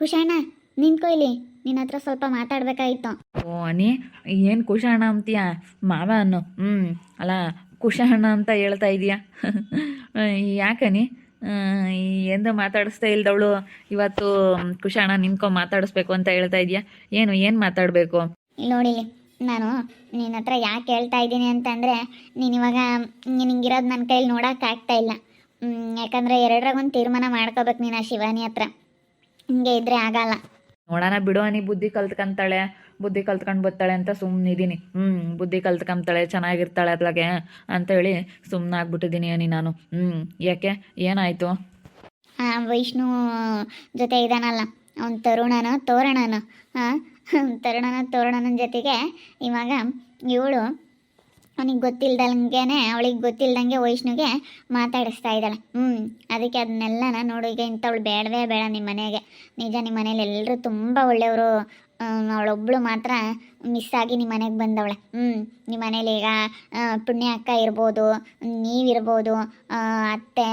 ಕುಶಣ್ಣ ನಿಂತ್ಕೊ ಇಲ್ಲಿ ನಿನ್ನ ಹತ್ರ ಸ್ವಲ್ಪ ಮಾತಾಡ್ಬೇಕಾಗಿತ್ತು ಓ ಅನಿ ಏನು ಕುಶಾಣ ಅಂತೀಯ? ಮಾವ ಅನ್ನು. ಹ್ಞೂ ಅಲ್ಲ ಕುಶಾಣ ಅಂತ ಹೇಳ್ತಾ ಇದೀಯ? ಯಾಕನಿ ಎಂದು ಮಾತಾಡಿಸ್ತಾ ಇಲ್ದವಳು ಇವತ್ತು ಕುಶಾಣ ನಿನ್ಕೊ ಮಾತಾಡಿಸ್ಬೇಕು ಅಂತ ಹೇಳ್ತಾ ಇದೀಯ? ಏನು ಏನು ಮಾತಾಡಬೇಕು? ಇಲ್ಲಿ ನೋಡಿಲಿ ನಾನು ನಿನ್ನ ಹತ್ರ ಯಾಕೆ ಹೇಳ್ತಾ ಇದ್ದೀನಿ ಅಂತಂದರೆ ನೀನು ಇವಾಗ ನಿನಗಿರೋದು ನನ್ನ ಕೈಲಿ ನೋಡೋಕ್ಕಾಗ್ತಾ ಆಗ್ತಾ ಇಲ್ಲ. ಹ್ಮ್, ಯಾಕಂದರೆ ಎರಡರಾಗ ಒಂದು ತೀರ್ಮಾನ ಮಾಡ್ಕೋಬೇಕು ನೀನು ಆ ಶಿವಾನಿ ಹತ್ರ. ಹಿಂಗೆ ಇದ್ರೆ ಆಗಲ್ಲ. ನೋಡೋಣ ಬಿಡು ಅನಿ ಬುದ್ಧಿ ಕಲ್ತ್ಕೊಂತಾಳೆ ಬುದ್ಧಿ ಕಲ್ತ್ಕೊಂಡು ಬರ್ತಾಳೆ ಅಂತ ಸುಮ್ಮನಿದ್ದೀನಿ ಹ್ಞೂ ಬುದ್ಧಿ ಕಲ್ತ್ಕೊಂತಾಳೆ ಚೆನ್ನಾಗಿರ್ತಾಳೆ ಅದ್ಲಾಗೆ ಅಂತೇಳಿ ಸುಮ್ಮನೆ ಆಗ್ಬಿಟ್ಟಿದ್ದೀನಿ ಅನಿ ನಾನು. ಹ್ಞೂ ಯಾಕೆ? ಏನಾಯಿತು? ವೈಷ್ಣು ಜೊತೆ ಇದಾನಲ್ಲ ಅವ್ನ ತರುಣನ ತೋರಣನ ಹಾಂ ತರುಣನ ತೋರಣನ ಜೊತೆಗೆ ಇವಾಗ ಇವಳು ಅವನಿಗೆ ಗೊತ್ತಿಲ್ದಂಗೆನೆ, ಅವಳಿಗೆ ಗೊತ್ತಿಲ್ದಂಗೆ ವೈಷ್ಣುಗೆ ಮಾತಾಡಿಸ್ತಾ ಇದ್ದಾಳೆ. ಹ್ಞೂ ಅದಕ್ಕೆ ಅದನ್ನೆಲ್ಲನ ನೋಡು, ಈಗ ಇಂಥವಳು ಬೇಡವೇ ಬೇಡ ನಿಮ್ಮ ಮನೆಗೆ. ನಿಜ ನಿಮ್ಮ ಮನೇಲಿ ಎಲ್ಲರೂ ತುಂಬ ಒಳ್ಳೆಯವರು. ಅವಳೊಬ್ಬಳು ಮಾತ್ರ ಮಿಸ್ ಆಗಿ ನಿಮ್ಮ ಮನೆಗೆ ಬಂದವಳೆ. ಹ್ಞೂ ನಿಮ್ಮ ಮನೇಲಿ ಈಗ ಪುಣ್ಯ ಅಕ್ಕ ಇರ್ಬೋದು, ನೀವಿರ್ಬೋದು ಅತ್ತೆ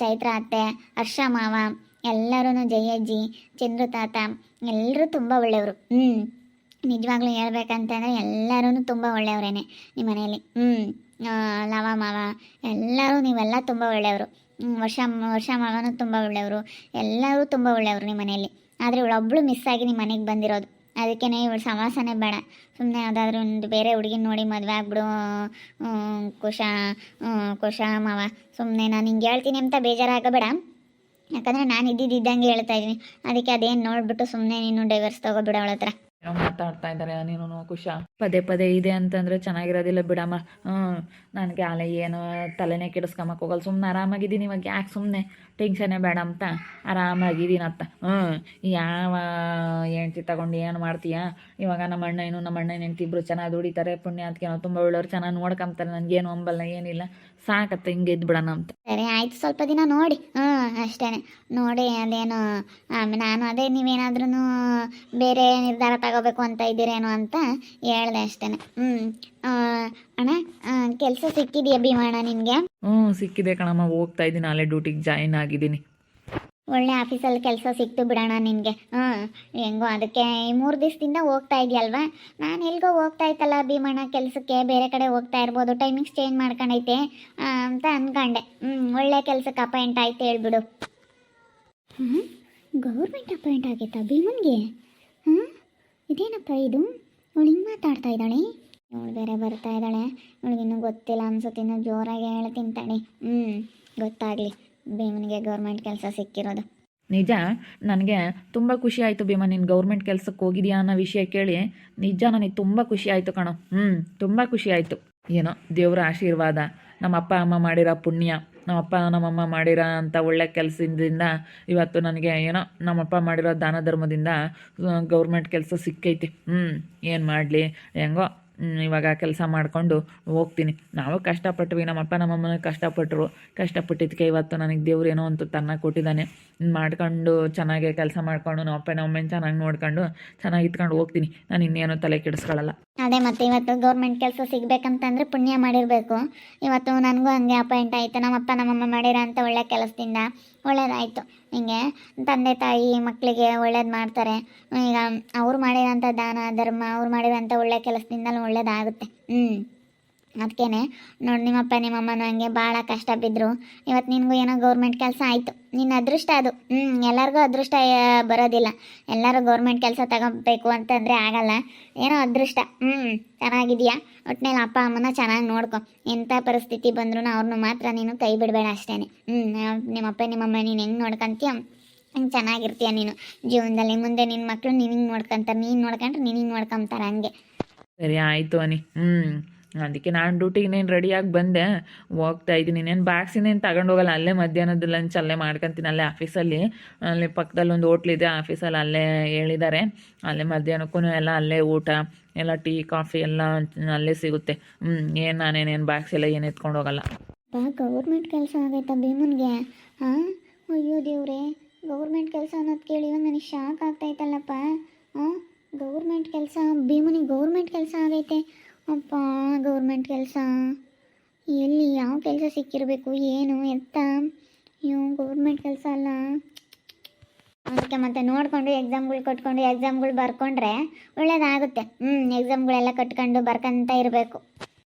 ಚೈತ್ರ ಅತ್ತೆ, ಹರ್ಷ ಮಾವ ಎಲ್ಲರೂ ಜಯಜ್ಜಿ ಚಂದ್ರ ತಾತ ಎಲ್ಲರೂ ತುಂಬ ಒಳ್ಳೆಯವರು. ಹ್ಞೂ ನಿಜವಾಗ್ಲೂ ಹೇಳ್ಬೇಕಂತಂದರೆ ಎಲ್ಲರೂ ತುಂಬ ಒಳ್ಳೆಯವರೇನೆ ನಿಮ್ಮ ಮನೆಯಲ್ಲಿ. ಹ್ಞೂ ಲವ, ಮಾವ, ಎಲ್ಲರೂ ನೀವೆಲ್ಲ ತುಂಬ ಒಳ್ಳೆಯವರು. ವರ್ಷ ವರ್ಷ, ಮಾವನೂ ತುಂಬ ಒಳ್ಳೆಯವರು. ಎಲ್ಲರೂ ತುಂಬ ಒಳ್ಳೆಯವರು ನಿಮ್ಮ ಮನೆಯಲ್ಲಿ. ಆದರೆ ಇವಳೊಬ್ಬಳು ಮಿಸ್ ಆಗಿ ನಿಮ್ಮ ಮನೆಗೆ ಬಂದಿರೋದು. ಅದಕ್ಕೇ ಇವಳು ಸಮಾಸನೇ ಬೇಡ. ಸುಮ್ಮನೆ ಯಾವುದಾದ್ರೂ ಒಂದು ಬೇರೆ ಹುಡುಗಿನ ನೋಡಿ ಮದುವೆ ಆಗ್ಬಿಡು. ಕುಶ ಕುಶ, ಮಾವ. ಸುಮ್ಮನೆ ನಾನು ಹಿಂಗೆ ಹೇಳ್ತೀನಿ ಅಂತ ಬೇಜಾರಾಗಬೇಡ. ಯಾಕಂದರೆ ನಾನು ಇದ್ದಿದ್ದಂಗೆ ಹೇಳ್ತಾ ಇದ್ದೀನಿ. ಅದಕ್ಕೆ ಅದೇನು ನೋಡಿಬಿಟ್ಟು ಸುಮ್ಮನೆ ನೀನು ಡೈವರ್ಸ್ ತಗೋಬಿಡ ಅವಳ ಹತ್ರ ಏನೋ ಮಾತಾಡ್ತಾ ಇದ್ದಾರೆ? ನೀನು ಖುಷ ಪದೇ ಪದೇ ಇದೆ ಅಂತಂದ್ರೆ ಚೆನ್ನಾಗಿರೋದಿಲ್ಲ ಬಿಡಮ್ಮ. ಹ್ಞೂ ನನಗೆ ಅಲ್ಲ ಏನು ತಲೆನೇ ಕೆಡಿಸ್ಕೊಂಬಕ್ಕೆ ಹೋಗಲ್ಲ. ಸುಮ್ಮನೆ ಆರಾಮಾಗಿದ್ದೀನಿ ಇವಾಗ. ಯಾಕೆ ಸುಮ್ಮನೆ ಟೆನ್ಷನ್ನೇ ಬೇಡ ಅಂತ. ಆರಾಮಾಗಿದ್ದೀನಿ ಅತ್ತ. ಹ್ಞೂ ಯಾವ ಹೆಂಡ್ತಿ ತಗೊಂಡು ಏನು ಮಾಡ್ತೀಯ? ಇವಾಗ ನಮ್ಮ ಅಣ್ಣ ಏನು ನಮ್ಮ ಅಣ್ಣ ಹೆಂಡ್ತಿ ಇಬ್ಬರು ಚೆನ್ನಾಗಿ ದುಡಿತಾರೆ. ಪುಣ್ಯ ಅದಕ್ಕೆ ತುಂಬ ಒಳ್ಳೆಯವ್ರು ಚೆನ್ನಾಗಿ ನೋಡ್ಕೊಂತಾರೆ. ನನಗೇನು ಅಂಬಲ್ಲ ಏನಿಲ್ಲ. ಸಾಕತ್ತ ಹಿಂಗೆ ಬಿಡೋಣ ಅಂತ. ಸರಿ ಆಯ್ತು ಸ್ವಲ್ಪ ದಿನ ನೋಡಿ. ಹ್ಞೂ ಅಷ್ಟೇ ನೋಡಿ ಅದೇನು ಆಮೇಲೆ ನಾನು ಅದೇ ನೀವೇನಾದ್ರೂ ಬೇರೆ ನಿರ್ಧಾರ ತಗೋಬೇಕು ಅಂತ ಇದ್ದೀರೇನು ಅಂತ ಹೇಳ್ದೆ ಅಷ್ಟೇ ಹ್ಞೂ ಅಣ್ಣ ಕೆಲಸ ಸಿಕ್ಕಿದೆಯಾ ಭೀಮಣ್ಣ ನಿನಗೆ ಹ್ಞೂ ಸಿಕ್ಕಿದೆ ಕಣಮ್ಮ ಹೋಗ್ತಾ ಇದ್ದೀನಿ ಅಲ್ಲೇ ಡ್ಯೂಟಿಗೆ ಜಾಯಿನ್ ಆಗಿದ್ದೀನಿ. ಒಳ್ಳೆ ಆಫೀಸಲ್ಲಿ ಕೆಲಸ ಸಿಕ್ತು ಬಿಡೋಣ ನಿನಗೆ. ಹಾಂ, ಹೆಂಗೋ ಅದಕ್ಕೆ ಈ ಮೂರು ದಿವಸದಿಂದ ಹೋಗ್ತಾ ಇದೆಯಲ್ವಾ? ನಾನು ಎಲ್ಗೋ ಹೋಗ್ತಾ ಇತ್ತಲ್ಲ ಭೀಮಣ್ಣ ಕೆಲಸಕ್ಕೆ, ಬೇರೆ ಕಡೆ ಹೋಗ್ತಾ ಇರ್ಬೋದು ಟೈಮಿಂಗ್ಸ್ ಚೇಂಜ್ ಮಾಡ್ಕೊಂಡೈತೆ ಅಂತ ಅಂದ್ಕೊಂಡೆ ಹ್ಞೂ ಒಳ್ಳೆ ಕೆಲಸಕ್ಕೆ ಅಪಾಯಿಂಟ್ ಆಯ್ತು ಹೇಳ್ಬಿಡು. ಹ್ಞೂ ಗೌರ್ಮೆಂಟ್ ಅಪಾಯಿಂಟ್ ಆಗೈತಾ ಭೀಮನ್ಗೆ? ಹಾಂ, ಇದೇನಪ್ಪ ಇದು? ಅವಳು ಹಿಂಗೆ ಮಾತಾಡ್ತಾ ಇದ್ದಾಳೆ? ಅವಳು ಬೇರೆ ಬರ್ತಾ ಇದ್ದಾಳೆ. ಇವಳಿಗಿನ್ನೂ ಗೊತ್ತಿಲ್ಲ ಅನ್ಸುತ್ತೆ, ಇನ್ನೂ ಜೋರಾಗಿ ಹೇಳ್ತೀನಿ ತಿಂತಾಣೆ ಹ್ಞೂ ಗೊತ್ತಾಗಲಿ. ಭೀಮನಿಗೆ ಗೌರ್ಮೆಂಟ್ ಕೆಲಸ ಸಿಕ್ಕಿರೋದು. ನಿಜ? ನನಗೆ ತುಂಬ ಖುಷಿ ಆಯಿತು ಭೀಮಾ, ನೀನು ಗೌರ್ಮೆಂಟ್ ಕೆಲಸಕ್ಕೆ ಹೋಗಿದ್ಯಾ ಅನ್ನೋ ವಿಷಯ ಕೇಳಿ. ನಿಜ, ನನಗೆ ತುಂಬ ಖುಷಿ ಆಯಿತು ಕಣೋ. ಹ್ಞೂ ತುಂಬ ಖುಷಿ ಆಯಿತು. ಏನೋ ದೇವರ ಆಶೀರ್ವಾದ. ನಮ್ಮ ಅಪ್ಪ ಅಮ್ಮ ಮಾಡಿರೋ ಪುಣ್ಯ ನಮ್ಮ ಅಪ್ಪ ನಮ್ಮಮ್ಮ ಮಾಡಿರೋ ಅಂಥ ಒಳ್ಳೆ ಕೆಲಸದಿಂದ ಇವತ್ತು ನನಗೆ ಏನೋ ನಮ್ಮಪ್ಪ ಮಾಡಿರೋ ದಾನ ಧರ್ಮದಿಂದ ಗೌರ್ಮೆಂಟ್ ಕೆಲಸ ಸಿಕ್ಕೈತಿ. ಹ್ಞೂ ಏನು ಮಾಡಲಿ? ಹೆಂಗೋ ಇವಾಗ ಕೆಲಸ ಮಾಡಿಕೊಂಡು ಹೋಗ್ತೀನಿ. ನಾವು ಕಷ್ಟಪಟ್ವಿ, ನಮ್ಮಪ್ಪ ನಮ್ಮಮ್ಮನ ಕಷ್ಟಪಟ್ಟರು ಕಷ್ಟಪಟ್ಟಿದ್ದಕ್ಕೆ ಇವತ್ತು ನನಗೆ ದೇವ್ರು ಏನೋ ಅಂತ ತನ್ನ ಕೊಟ್ಟಿದ್ದಾನೆ. ಮಾಡ್ಕೊಂಡು ಚೆನ್ನಾಗಿ ಕೆಲಸ ಮಾಡ್ಕೊಂಡು, ನಮ್ಮಪ್ಪ ನಮ್ಮಮ್ಮನ ಚೆನ್ನಾಗಿ ನೋಡ್ಕೊಂಡು, ಚೆನ್ನಾಗಿ ಇತ್ಕೊಂಡು ಹೋಗ್ತೀನಿ. ನಾನು ಇನ್ನೇನು ತಲೆ ಕೆಡಿಸ್ಕೊಳ್ಳಲ್ಲ ಅದೇ ಮತ್ತೆ ಇವತ್ತು ಗೌರ್ಮೆಂಟ್ ಕೆಲಸ ಸಿಗ್ಬೇಕಂತಂದ್ರೆ ಪುಣ್ಯ ಮಾಡಿರಬೇಕು. ಇವತ್ತು ನನಗೂ ಹಂಗೆ ಅಪಾಯಿಂಟ್ ಆಯಿತು. ನಮ್ಮಪ್ಪ ನಮ್ಮಮ್ಮ ಮಾಡಿರೋ ಅಂಥ ಒಳ್ಳೆ ಕೆಲಸದಿಂದ ಒಳ್ಳೇದಾಯಿತು. ಹಿಂಗೆ ತಂದೆ ತಾಯಿ ಮಕ್ಕಳಿಗೆ ಒಳ್ಳೇದು ಮಾಡ್ತಾರೆ. ಈಗ ಅವ್ರು ಮಾಡಿದಂಥ ದಾನ, ಧರ್ಮ, ಅವ್ರು ಮಾಡಿದಂಥ ಒಳ್ಳೆ ಕೆಲಸದಿಂದಲೂ ಒಳ್ಳೇದಾಗುತ್ತೆ. ಹ್ಞೂ ಅದಕ್ಕೇನೆ, ನೋಡಿ ನಿಮ್ಮಪ್ಪ ನಿಮ್ಮಮ್ಮ ಹಂಗೆ ಭಾಳ ಕಷ್ಟ ಬಿದ್ದರು ಇವತ್ತು ನಿನಗೂ ಏನೋ ಗೌರ್ಮೆಂಟ್ ಕೆಲಸ ಆಯಿತು. ನಿನ್ನ ಅದೃಷ್ಟ ಅದು. ಹ್ಞೂ ಎಲ್ಲರಿಗೂ ಅದೃಷ್ಟ ಬರೋದಿಲ್ಲ. ಎಲ್ಲರೂ ಗೌರ್ಮೆಂಟ್ ಕೆಲಸ ತಗೋಬೇಕು ಅಂತಂದರೆ ಆಗಲ್ಲ. ಏನೋ ಅದೃಷ್ಟ. ಹ್ಞೂ ಚೆನ್ನಾಗಿದೆಯಾ? ಒಟ್ಟಿನಲ್ಲಿ ಅಪ್ಪ ಅಮ್ಮನ ಚೆನ್ನಾಗಿ ನೋಡ್ಕೊ. ಎಂಥ ಪರಿಸ್ಥಿತಿ ಬಂದ್ರೂ ಅವ್ರನ್ನ ಮಾತ್ರ ನೀನು ಕೈ ಬಿಡಬೇಡ ಅಷ್ಟೇ ಹ್ಞೂ ನಿಮ್ಮಪ್ಪ, ನಿಮ್ಮಮ್ಮ ನೀನು ಹೆಂಗೆ ನೋಡ್ಕೊಂತೀಯ? ಹಂಗೆ ಚೆನ್ನಾಗಿರ್ತೀಯ ನೀನು? ಜೀವನದಲ್ಲಿ ಮುಂದೆ ನಿನ್ನ ಮಕ್ಕಳು ನಿನಗೆ ನೋಡ್ಕೊಂತಾರೆ. ನೀನು ನೋಡ್ಕೊಂಡ್ರೆ ನಿನಗೆ ನೋಡ್ಕೊಂತಾರೆ ಹಂಗೆ. ಸರಿ, ಆಯಿತು ಅನಿ. ಹ್ಞೂ ಅದಕ್ಕೆ ನಾನು ಡ್ಯೂಟಿಗೆ ನೀನು ರೆಡಿಯಾಗಿ ಬಂದೆ. ಹೋಗ್ತಾ ಇದ್ದೀನಿ. ಇನ್ನೇನು ಬ್ಯಾಗ್ಸ್ ಇನ್ನೇನು ತಗೊಂಡು ಹೋಗಲ್ಲ. ಅಲ್ಲೇ ಮಧ್ಯಾಹ್ನದ ಲಂಚ್ ಅಲ್ಲೇ ಮಾಡ್ಕೊತೀನಿ ಅಲ್ಲೇ. ಆಫೀಸಲ್ಲಿ ಅಲ್ಲಿ ಪಕ್ಕದಲ್ಲಿ ಒಂದು ಹೋಟ್ಲಿದೆ ಆಫೀಸಲ್ಲಿ ಅಲ್ಲೇ ಹೇಳಿದ್ದಾರೆ ಅಲ್ಲೇ ಮಧ್ಯಾಹ್ನಕ್ಕೂ ಎಲ್ಲ ಅಲ್ಲೇ ಊಟ, ಎಲ್ಲ ಟೀ ಕಾಫಿ ಎಲ್ಲ ಅಲ್ಲೇ ಸಿಗುತ್ತೆ. ಹ್ಞೂ ಏನು ನಾನೇನೇನು ಬ್ಯಾಗ್ಸ್ ಎಲ್ಲ ಏನು ಎತ್ಕೊಂಡು ಹೋಗಲ್ಲ. ಗೌರ್ಮೆಂಟ್ ಕೆಲಸ ಆಗೈತಾ ಭೀಮನ್ಗೆ? ಹಾಂ ಅಯ್ಯೋ ದೇವ್ರೆ ಗೌರ್ಮೆಂಟ್ ಕೆಲಸ ಅನ್ನೋದು ಕೇಳಿ ನನಗೆ ಶಾಕ್ ಆಗ್ತೈತಲ್ಲಪ್ಪ ಹಾಂ ಗೌರ್ಮೆಂಟ್ ಕೆಲಸ, ಭೀಮನಿಗೆ ಗೌರ್ಮೆಂಟ್ ಕೆಲಸ ಆಗೈತೆ. ಅಪ್ಪ, ಗೌರ್ಮೆಂಟ್ ಕೆಲಸ. ಎಲ್ಲಿ ಯಾವ ಕೆಲಸ ಸಿಕ್ಕಿರಬೇಕು, ಏನು ಎತ್ತ ಇವು ಗೌರ್ಮೆಂಟ್ ಕೆಲಸ ಅಲ್ಲ. ಅದಕ್ಕೆ ಮತ್ತೆ ನೋಡಿಕೊಂಡು ಎಕ್ಸಾಮ್ಗಳು ಕಟ್ಕೊಂಡು ಎಕ್ಸಾಮ್ಗಳು ಬರ್ಕೊಂಡ್ರೆ ಒಳ್ಳೇದಾಗುತ್ತೆ. ಹ್ಞೂ ಎಕ್ಸಾಮ್ಗಳೆಲ್ಲ ಕಟ್ಕೊಂಡು ಬರ್ಕೊಂತ ಇರಬೇಕು.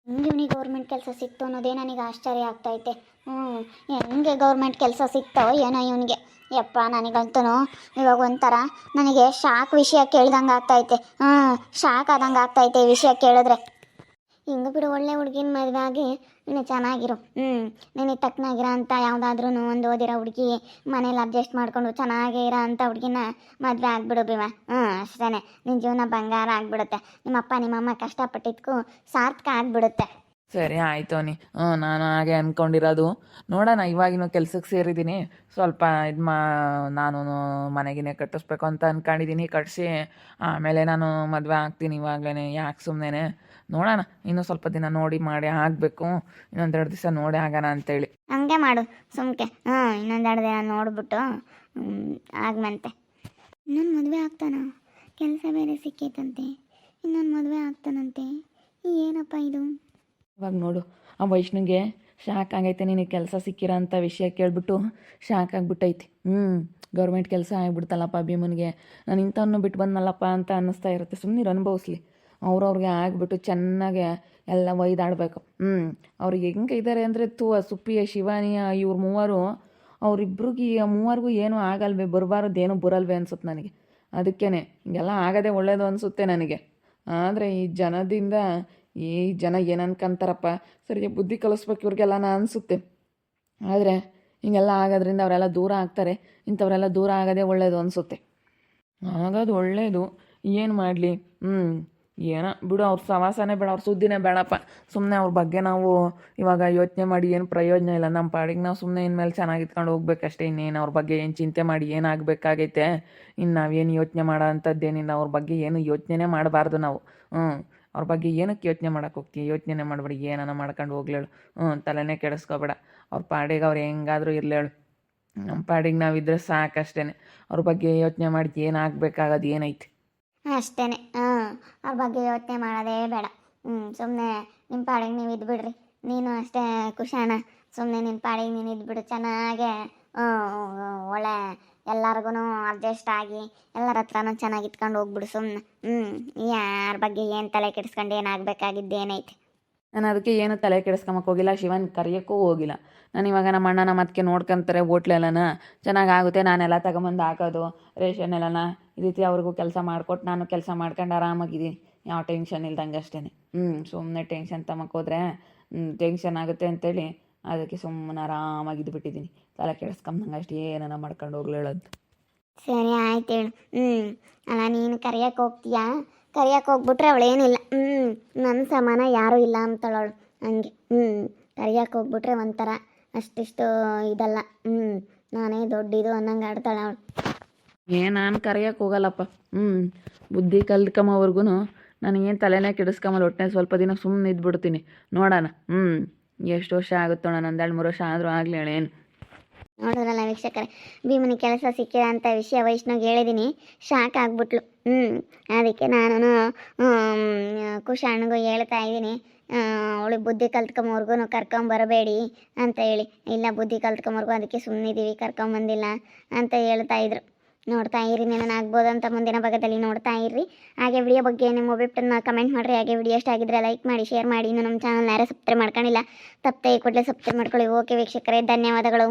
ಇವನಿಗೆ ಗೌರ್ಮೆಂಟ್ ಕೆಲಸ ಸಿಕ್ತು ಅನ್ನೋದೇ ನನಗೆ ಆಶ್ಚರ್ಯ ಆಗ್ತೈತೆ. ಹ್ಞೂ ಹೆಂಗೆ ಗೌರ್ಮೆಂಟ್ ಕೆಲಸ ಸಿಕ್ತೋ ಏನೋ ಇವನಿಗೆ. ಯಪ್ಪ ನನಗಂತೂ ಇವಾಗ ಒಂಥರ ನನಗೆ ಶಾಕ್ ವಿಷಯ ಕೇಳ್ದಂಗೆ ಆಗ್ತೈತೆ. ಹ್ಞೂ ಶಾಕ್ ಆದಂಗೆ ಆಗ್ತೈತೆ ವಿಷಯ ಕೇಳಿದ್ರೆ. ಹಿಂಗೆ ಬಿಡು ಒಳ್ಳೆ ಹುಡುಗಿನ ಮದುವೆ ಆಗಿ ನೀನು ಚೆನ್ನಾಗಿರು. ಹ್ಞೂ ನಿನಗೆ ತಕ್ಕನಾಗಿರೋ ಅಂತ ಯಾವುದಾದ್ರೂ ಒಂದು ಓದಿರೋ ಹುಡುಗಿ ಮನೇಲಿ ಅಡ್ಜಸ್ಟ್ ಮಾಡ್ಕೊಂಡು ಚೆನ್ನಾಗೇ ಇರೋ ಅಂಥ ಹುಡುಗಿನ ಮದುವೆ ಆಗಿಬಿಡು ಭೀಮ ಹ್ಞೂ ಅಷ್ಟೇ ನಿನ್ನ ಜೀವನ ಬಂಗಾರ ಆಗಿಬಿಡುತ್ತೆ. ನಿಮ್ಮಪ್ಪ ನಿಮ್ಮಮ್ಮ ಕಷ್ಟಪಟ್ಟಿದ್ಕು ಸಾರ್ಥಕ ಆಗ್ಬಿಡುತ್ತೆ. ಸರಿ, ಆಯ್ತು ನೀ ಹ್ಞೂ ನಾನು ಹಾಗೆ ಅಂದ್ಕೊಂಡಿರೋದು ನೋಡೋಣ ಇವಾಗಿನ ಕೆಲ್ಸಕ್ಕೆ ಸೇರಿದ್ದೀನಿ. ಸ್ವಲ್ಪ ಇದು ಮಾ ನಾನು ಮನೆಗಿನೇ ಕಟ್ಟಿಸ್ಬೇಕು ಅಂತ ಅಂದ್ಕೊಂಡಿದ್ದೀನಿ ಕಟ್ಟಿಸಿ ಆಮೇಲೆ ನಾನು ಮದುವೆ ಆಗ್ತೀನಿ ಇವಾಗಲೇ ಯಾಕೆ ಸುಮ್ಮನೆ ನೋಡೋಣ, ಇನ್ನೂ ಸ್ವಲ್ಪ ದಿನ ನೋಡಿ ಮಾಡಿ ಆಗಬೇಕು. ಇನ್ನೊಂದೆರಡು ದಿವಸ ನೋಡಿ ಆಗೋಣ ಅಂತೇಳಿ. ಹಂಗೆ ಮಾಡು, ಸುಮ್ಕೆ. ಹ್ಞೂ ಇನ್ನೊಂದೆರಡು ದಿನ ನೋಡ್ಬಿಟ್ಟು ಆಗ್ಮಂತೆ. ಇನ್ನೊಂದು ಮದುವೆ ಆಗ್ತಾನ? ಕೆಲಸ ಬೇರೆ ಸಿಕ್ಕೈತಂತೆ. ಇನ್ನೊಂದು ಮದುವೆ ಆಗ್ತಾನಂತೆ. ಏನಪ್ಪ ಇದು? ಇವಾಗ ನೋಡು. ಆ ವೈಷ್ಣುಗೆ ಶಾಕ್ ಆಗೈತೆ, ನಿನಗೆ ಕೆಲಸ ಸಿಕ್ಕಿರೋ ಅಂಥ ವಿಷಯ ಕೇಳಿಬಿಟ್ಟು ಶಾಕ್ ಆಗಿಬಿಟ್ಟೈತಿ. ಹ್ಞೂ ಗೌರ್ಮೆಂಟ್ ಕೆಲಸ ಆಗಿಬಿಡ್ತಲ್ಲಪ್ಪ ಭೀಮನಿಗೆ. ನಾನು ಇಂಥವನ್ನು ಬಿಟ್ಟು ಬಂದನಲ್ಲಪ್ಪ ಅಂತ ಅನ್ನಿಸ್ತಾ ಇರುತ್ತೆ. ಸುಮ್ಮನೆ ಅನುಭವಿಸ್ಲಿ. ಅವ್ರವ್ರಿಗೆ ಆಗಿಬಿಟ್ಟು ಚೆನ್ನಾಗೆ ಎಲ್ಲ ಒಯ್ದಾಡಬೇಕು. ಹ್ಞೂ ಅವ್ರಿಗೆ ಹೆಂಗೆ ಇದ್ದಾರೆ ಅಂದರೆ ತೂ ಸುಪ್ಪಿಯ ಶಿವಾನಿಯ ಇವ್ರ ಮೂವರು, ಅವರಿಬ್ರಿಗೆ ಮೂವರಿಗೂ ಏನೂ ಆಗಲ್ವೇ ಬರಬಾರ್ದು ಏನೂ ಬರಲ್ವೇ ಅನ್ಸುತ್ತೆ ನನಗೆ. ಅದಕ್ಕೇ ಹಿಂಗೆಲ್ಲ ಆಗದೆ ಒಳ್ಳೆಯದು ಅನಿಸುತ್ತೆ ನನಗೆ. ಆದರೆ ಈ ಜನದಿಂದ ಈ ಜನ ಏನು ಅನ್ಕೊಂತಾರಪ್ಪ? ಸರಿಯಾಗಿ ಬುದ್ಧಿ ಕಲಿಸ್ಬೇಕು ಇವ್ರಿಗೆಲ್ಲ ನಾನು ಅನಿಸುತ್ತೆ. ಆದರೆ ಹಿಂಗೆಲ್ಲ ಆಗೋದ್ರಿಂದ ಅವರೆಲ್ಲ ದೂರ ಆಗ್ತಾರೆ. ಇಂಥವರೆಲ್ಲ ದೂರ ಆಗೋದೇ ಒಳ್ಳೆಯದು ಅನಿಸುತ್ತೆ. ಆಗೋದು ಒಳ್ಳೆಯದು ಏನು ಮಾಡಲಿ? ಹ್ಞೂ ಏನೋ ಬಿಡು, ಅವ್ರ ಸವಾಸನೇ ಬೇಡ, ಅವ್ರ ಸುದ್ದಿನೇ ಬೇಡಪ್ಪ. ಸುಮ್ಮನೆ ಅವ್ರ ಬಗ್ಗೆ ನಾವು ಇವಾಗ ಯೋಚನೆ ಮಾಡಿ ಏನು ಪ್ರಯೋಜನ ಇಲ್ಲ. ನಮ್ಮ ಪಾಡಿಗೆ ನಾವು ಸುಮ್ಮನೆ ಇನ್ಮೇಲೆ ಚೆನ್ನಾಗಿ ಇಟ್ಕೊಂಡು ಹೋಗ್ಬೇಕಷ್ಟೇ ಇನ್ನೇನು. ಅವ್ರ ಬಗ್ಗೆ ಏನು ಚಿಂತೆ ಮಾಡಿ ಏನಾಗಬೇಕಾಗೈತೆ ಇನ್ನು ನಾವೇನು ಯೋಚನೆ ಮಾಡೋ ಅಂಥದ್ದೇನಿಲ್ಲ. ಅವ್ರ ಬಗ್ಗೆ ಏನು ಯೋಚನೆನೇ ಮಾಡಬಾರ್ದು ನಾವು. ಹ್ಞೂ ಅವ್ರ ಬಗ್ಗೆ ಏನಕ್ಕೆ ಯೋಚನೆ ಮಾಡೋಕೆ ಹೋಗ್ತೀವಿ ಯೋಚನೆ ಮಾಡಬೇಡಿ. ಏನನ ಮಾಡ್ಕೊಂಡು ಹೋಗ್ಲೇಳು ಹ್ಞೂ, ತಲೆನೇ ಕೆಡಿಸ್ಕೋಬೇಡ. ಅವ್ರ ಪಾಡಿಗೆ ಅವ್ರು ಹೆಂಗಾದರೂ ಇರ್ಲೇಳು ನಮ್ಮ ಪಾಡಿಗೆ ನಾವಿದ್ರೆ ಸಾಕಷ್ಟೇ ಅವ್ರ ಬಗ್ಗೆ ಯೋಚನೆ ಮಾಡಿ ಏನಾಗಬೇಕಾಗೋದು ಏನೈತೆ? ಅಷ್ಟೇ ಹಾಂ ಅವ್ರ ಬಗ್ಗೆ ಯೋಚನೆ ಮಾಡೋದೇ ಬೇಡ. ಹ್ಞೂ ಸುಮ್ಮನೆ ನಿಮ್ಮ ಪಾಡಿಗೆ ನೀವು ಇದ್ಬಿಡ್ರಿ ನೀನು ಅಷ್ಟೇ ಖುಷಾಣ ಸುಮ್ಮನೆ ನಿನ್ನ ಪಾಡಿಗೆ ನೀನು ಇದ್ಬಿಡು ಚೆನ್ನಾಗೆ ಒಳ್ಳೆ ಎಲ್ಲರಿಗೂ ಅಡ್ಜಸ್ಟ್ ಆಗಿ ಎಲ್ಲರ ಹತ್ರನೂ ಚೆನ್ನಾಗಿ ಇಟ್ಕೊಂಡು ಹೋಗ್ಬಿಡು ಸುಮ್ಮನೆ ಹ್ಞೂ ಯಾರ ಬಗ್ಗೆ ಏನು ತಲೆ ಕೆಡಿಸ್ಕೊಂಡು ಏನಾಗಬೇಕಾಗಿದ್ದು ಏನೈತೆ? ನಾನು ಅದಕ್ಕೆ ಏನು ತಲೆ ಕೆಡಿಸ್ಕೊಂಬಕ್ಕೆ ಹೋಗಿಲ್ಲ, ಶಿವನ್ ಕರೆಯೋಕ್ಕೂ ಹೋಗಿಲ್ಲ. ನಾನು ಇವಾಗ ನಮ್ಮ ಅಣ್ಣ ನಮ್ಮ ಅದಕ್ಕೆ ನೋಡ್ಕೊಂತಾರೆ ಹೋಟ್ಲೆಲ್ಲನ. ಚೆನ್ನಾಗಿ ಆಗುತ್ತೆ, ನಾನೆಲ್ಲ ತಗೊಂಬಂದು ಹಾಕೋದು, ರೇಷನ್ ಎಲ್ಲನ. ಈ ರೀತಿ ಅವ್ರಿಗೂ ಕೆಲಸ ಮಾಡಿಕೊಟ್ಟು ನಾನು ಕೆಲಸ ಮಾಡ್ಕೊಂಡು ಆರಾಮಾಗಿದ್ದೀನಿ. ಯಾವ ಟೆನ್ಷನ್ ಇಲ್ದಂಗೆ ಅಷ್ಟೇ ಹ್ಞೂ ಸುಮ್ಮನೆ ಟೆನ್ಷನ್ ತಗೊಂಬೋದ್ರೆ ಟೆನ್ಷನ್ ಆಗುತ್ತೆ ಅಂತೇಳಿ ಅದಕ್ಕೆ ಸುಮ್ಮನೆ ಆರಾಮಾಗಿದ್ದು ಬಿಟ್ಟಿದ್ದೀನಿ. ತಲೆ ಕೆಡಿಸ್ಕೊಂಬಂಗೆ ಅಷ್ಟು ಏನಾನ ಮಾಡ್ಕೊಂಡು ಹೋಗ್ಲೇಳಂತ ಸರಿ ಆಯ್ತು ಹೇಳು. ಹ್ಞೂ ಅಲ್ಲ ನೀನು ಕರಿಯಕ್ಕೆ ಹೋಗ್ತೀಯಾ? ಕರಿಯಕ್ಕೆ ಹೋಗ್ಬಿಟ್ರೆ ಅವಳೇನಿಲ್ಲ ಹ್ಞೂ ನನ್ನ ಸಮಾನ ಯಾರೂ ಇಲ್ಲ ಅಂತಳವಳು ಹಂಗೆ. ಹ್ಞೂ ಕರಿಯಕ್ಕೆ ಹೋಗ್ಬಿಟ್ರೆ ಒಂಥರ ಅಷ್ಟಿಷ್ಟು ಇದಲ್ಲ. ಹ್ಞೂ ನಾನೇ ದೊಡ್ಡಿದು ಅನ್ನಂಗೆ ಆಡ್ತಾಳೆ ಅವಳು. ಏ ನಾನು ಕರೆಯೋಕೆ ಹೋಗಲ್ಲಪ್ಪ. ಹ್ಞೂ ಬುದ್ಧಿ ಕಲ್ತ್ಕೊಂಬವರೆಗೂ ನನಗೇನು ತಲೆನೇ ಕೆಡಿಸ್ಕೊಂಬಲ್ಲ ಒಟ್ಟೆ ಸ್ವಲ್ಪ ದಿನ ಸುಮ್ಮನೆ ಇದ್ಬಿಡ್ತೀನಿ. ನೋಡೋಣ. ಹ್ಞೂ ಎಷ್ಟು ವರ್ಷ ಆಗುತ್ತೋಣ ಒಂದೆರಡು ಮೂರು ವರ್ಷ ಆದರೂ ಆಗಲಿ ಹೇಳೇನು ನೋಡಿದ್ರಲ್ಲ ವೀಕ್ಷಕರೇ, ಭೀಮನಿ ಕೆಲಸ ಸಿಕ್ಕಿದ ಅಂತ ವಿಷಯ ವೈಷ್ಣವ್ಗೆ ಹೇಳಿದ್ದೀನಿ ಶಾಕ್ ಆಗ್ಬಿಟ್ಲು. ಹ್ಞೂ ಅದಕ್ಕೆ ನಾನು ಕುಶಾಣ್ಗೂ ಹೇಳ್ತಾ ಇದ್ದೀನಿ ಅವಳಿಗೆ ಬುದ್ಧಿ ಕಲ್ತ್ಕೊಂಬರ್ಗು ಕರ್ಕೊಂಬರಬೇಡಿ ಅಂತ ಹೇಳಿ. ಇಲ್ಲ, ಬುದ್ಧಿ ಕಲ್ತ್ಕೊಂಬರ್ಗು, ಅದಕ್ಕೆ ಸುಮ್ಮನಿದ್ದೀವಿ ಕರ್ಕೊಂಬಂದಿಲ್ಲ ಅಂತ ಹೇಳ್ತಾ ಇದ್ರು. ನೋಡ್ತಾ ಇರಿ ಆಗ್ಬೋದು ಅಂತ ಮುಂದಿನ ಭಾಗದಲ್ಲಿ ನೋಡ್ತಾ ಇರ್ರಿ ಹಾಗೆ ವಿಡಿಯೋ ಬಗ್ಗೆ ನಿಮ್ಮ ಒಬ್ಬಿಟ್ಟನ್ನ ಕಮೆಂಟ್ ಮಾಡಿರಿ. ಹಾಗೆ ವಿಡಿಯೋ ಇಷ್ಟ ಆಗಿದ್ರೆ ಲೈಕ್ ಮಾಡಿ ಶೇರ್ ಮಾಡಿ. ಇನ್ನು ನಮ್ಮ ಚಾನಲ್ ಯಾರೇ ಸಬ್ಸ್ಕ್ರೈಬ್ ಮಾಡ್ಕೊಂಡಿಲ್ಲ, ತಪ್ಪದೆ ಕೂಡಲೇ ಸಬ್ಸ್ಕ್ರೈಬ್ ಮಾಡ್ಕೊಳ್ಳಿ. ಓಕೆ ವೀಕ್ಷಕರೇ, ಧನ್ಯವಾದಗಳು.